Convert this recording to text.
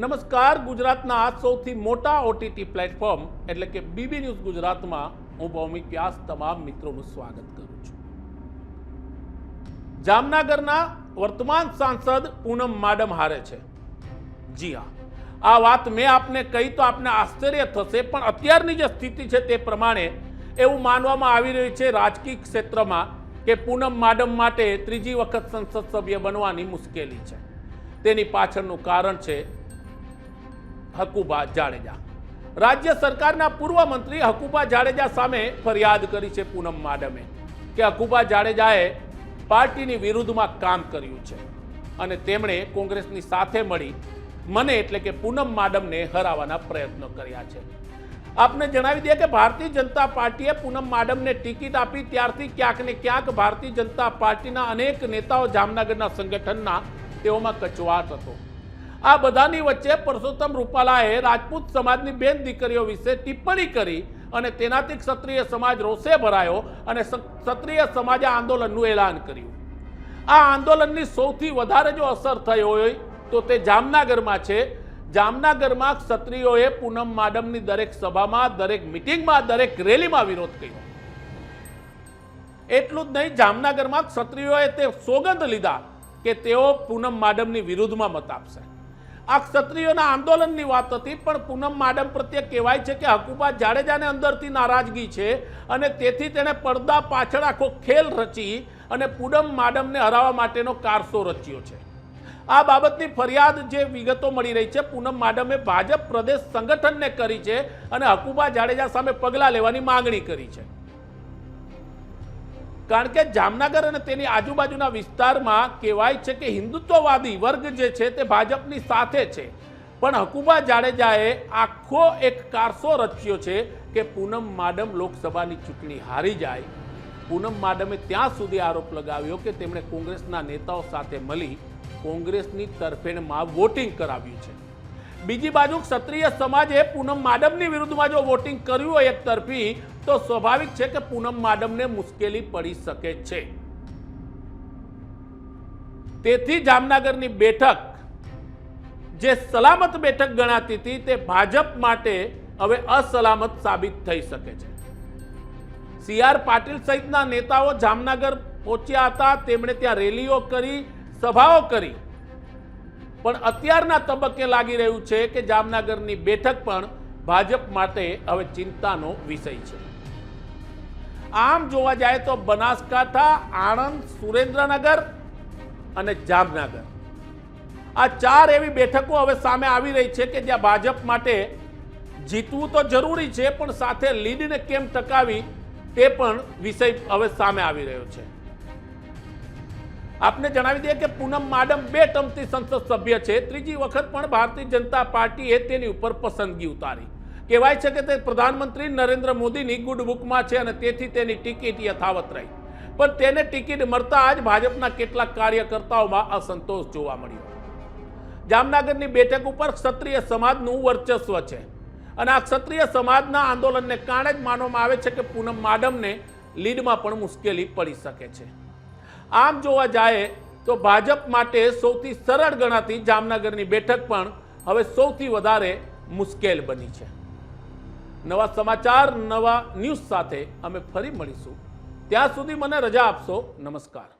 નમસ્કાર, ગુજરાતના આ સૌથી મોટા ઓટીટી પ્લેટફોર્મ એટલે કે બીબી ન્યૂઝ ગુજરાતમાં હું ભૌમિક વ્યાસ તમામ મિત્રોનું સ્વાગત કરું છું. જામનગરના વર્તમાન સાંસદ પૂનમ માડમ હારે છે. જી હા, આ વાત મેં આપને કહી તો આપને આશ્ચર્ય થશે, પણ અત્યારની જે સ્થિતિ છે તે પ્રમાણે એવું માનવામાં આવી રહ્યું છે રાજકીય ક્ષેત્રમાં કે પૂનમ માડમ માટે ત્રીજી વખત સંસદ સભ્ય બનવાની મુશ્કેલી છે. તેની પાછળનું કારણ છે હકુબા જાડેજા. રાજ્ય સરકારના પૂર્વ મંત્રી હકુબા જાડેજા સામે ફરિયાદ કરી છે પૂનમ માડમે કે હકુબા જાડેજાએ પાર્ટીની વિરુદ્ધમાં કામ કર્યું છે અને તેમણે કોંગ્રેસની સાથે મળી મને એટલે કે પૂનમ માડમને હરાવવાના પ્રયત્નો કર્યા છે. આપને જણાવી દઈએ કે ભારતીય જનતા પાર્ટીએ પૂનમ માડમને ટિકિટ આપી ત્યારથી ક્યાંક ને ક્યાંક ભારતીય જનતા પાર્ટીના અનેક નેતાઓ જામનગરના સંગઠનના તેઓમાં કચવાટ હતો. આ બધાની વચ્ચે પરસોત્તમ રૂપાલાએ રાજપૂત સમાજની બેન દીકરીઓ વિશે ટિપ્પણી કરી અને તેનાથી ક્ષત્રિય સમાજ રોષે ભરાયો અને ક્ષત્રિય સમાજે આંદોલનનું એલાન કર્યું. આ આંદોલનની સૌથી વધારે જો અસર થઈ હોય તો તે જામનગરમાં છે. જામનગરમાં ક્ષત્રિયોએ પૂનમ માડમની દરેક સભામાં, દરેક મિટિંગમાં, દરેક રેલીમાં વિરોધ કર્યો. એટલું જ નહીં, જામનગરમાં ક્ષત્રિયોએ તે સોગંદ લીધા કે તેઓ પૂનમ માડમની વિરુદ્ધમાં મત આપશે. આ ક્ષત્રિયોના આંદોલનની વાત હતી, પણ પૂનમ માડમ પ્રત્યે કહેવાય છે કે હકુબા જાડેજાને અંદરથી નારાજગી છે અને તેથી તેણે પડદા પાછળ આખો ખેલ રચી અને પૂનમ માડમને હરાવવા માટેનો કારસો રચ્યો છે. આ બાબતની ફરિયાદ જે વિગતો મળી રહી છે, પૂનમ માડમે ભાજપ પ્રદેશ સંગઠનને કરી છે અને હકુબા જાડેજા સામે પગલાં લેવાની માંગણી કરી છે. કારણ કે જામનગર અને તેની આજુબાજુના વિસ્તારમાં કહેવાય છે કે હિન્દુત્વવાદી વર્ગ જે છે તે ભાજપની સાથે છે. પણ હકુબા જાડેજાએ આખો એક કારસો રચ્યો છે કે પૂનમ માડમ લોકસભાની ચૂંટણી હારી જાય. પૂનમ માડમે ત્યાં સુધી આરોપ લગાવ્યો કે તેમણે કોંગ્રેસના નેતાઓ સાથે મળી કોંગ્રેસની તરફેણમાં વોટિંગ કરાવ્યું છે. બીજી બાજુ ક્ષત્રિય સમાજે પૂનમ માડમની વિરુદ્ધમાં જો વોટિંગ કર્યું હોય એક તરફી, તો સ્વાભાવિક છે કે પૂનમ માડમને મુશ્કેલી પડી શકે છે. તેથી જામનગરની બેઠક, જે સલામત બેઠક ગણાતી હતી, તે ભાજપ માટે હવે અસલામત સાબિત થઈ શકે છે. સી આર પાટીલ સહિતના નેતાઓ જામનગર પહોંચ્યા હતા, તેમણે ત્યાં રેલીઓ કરી, સભાઓ કરી. પણ અત્યારના તબક્કે લાગી રહ્યું છે કે જામનગરની બેઠક પણ ભાજપ માટે હવે ચિંતાનો વિષય છે. આમ જોવા જાય તો બનાસકાંઠા, આણંદ, સુરેન્દ્રનગર અને જામનગર. આ ચાર એવી બેઠકો હવે સામે આવી રહી છે કે જ્યાં ભાજપ માટે જીતવું તો જરૂરી છે, પણ સાથે લીડને કેમ ટકાવી તે પણ વિષય હવે સામે આવી રહ્યો છે. આપને જણાવી દઈએ કે પૂનમ માડમ બે ટર્મથી સંસદ સભ્ય છે. ત્રીજી વખત પણ ભારતીય જનતા પાર્ટીએ તેની ઉપર પસંદગી ઉતારી. કહેવાય છે કે તે પ્રધાનમંત્રી નરેન્દ્ર મોદીની ગુડ બુકમાં છે અને તેથી તેની ટિકિટ યથાવત રહી. પણ તેને ટિકિટ મળતા જ ભાજપના કેટલાક કાર્યકર્તાઓમાં અસંતોષ જોવા મળ્યો. જામનગરની બેઠક ઉપર ક્ષત્રિય સમાજનું વર્ચસ્વ છે. અને આ ક્ષત્રિય સમાજના આંદોલનને કારણે જ માનવામાં આવે છે કે પૂનમ માડમને લીડમાં પણ મુશ્કેલી પડી શકે છે. આમ જોવા જાય તો ભાજપ માટે સૌથી સરળ ગણાતી જામનગરની બેઠક પણ હવે સૌથી વધારે મુશ્કેલ બની છે. નવા સમાચાર, નવા ન્યૂઝ સાથે અમે ફરી મળીશું. ત્યાં સુધી મને રજા આપશો. નમસ્કાર.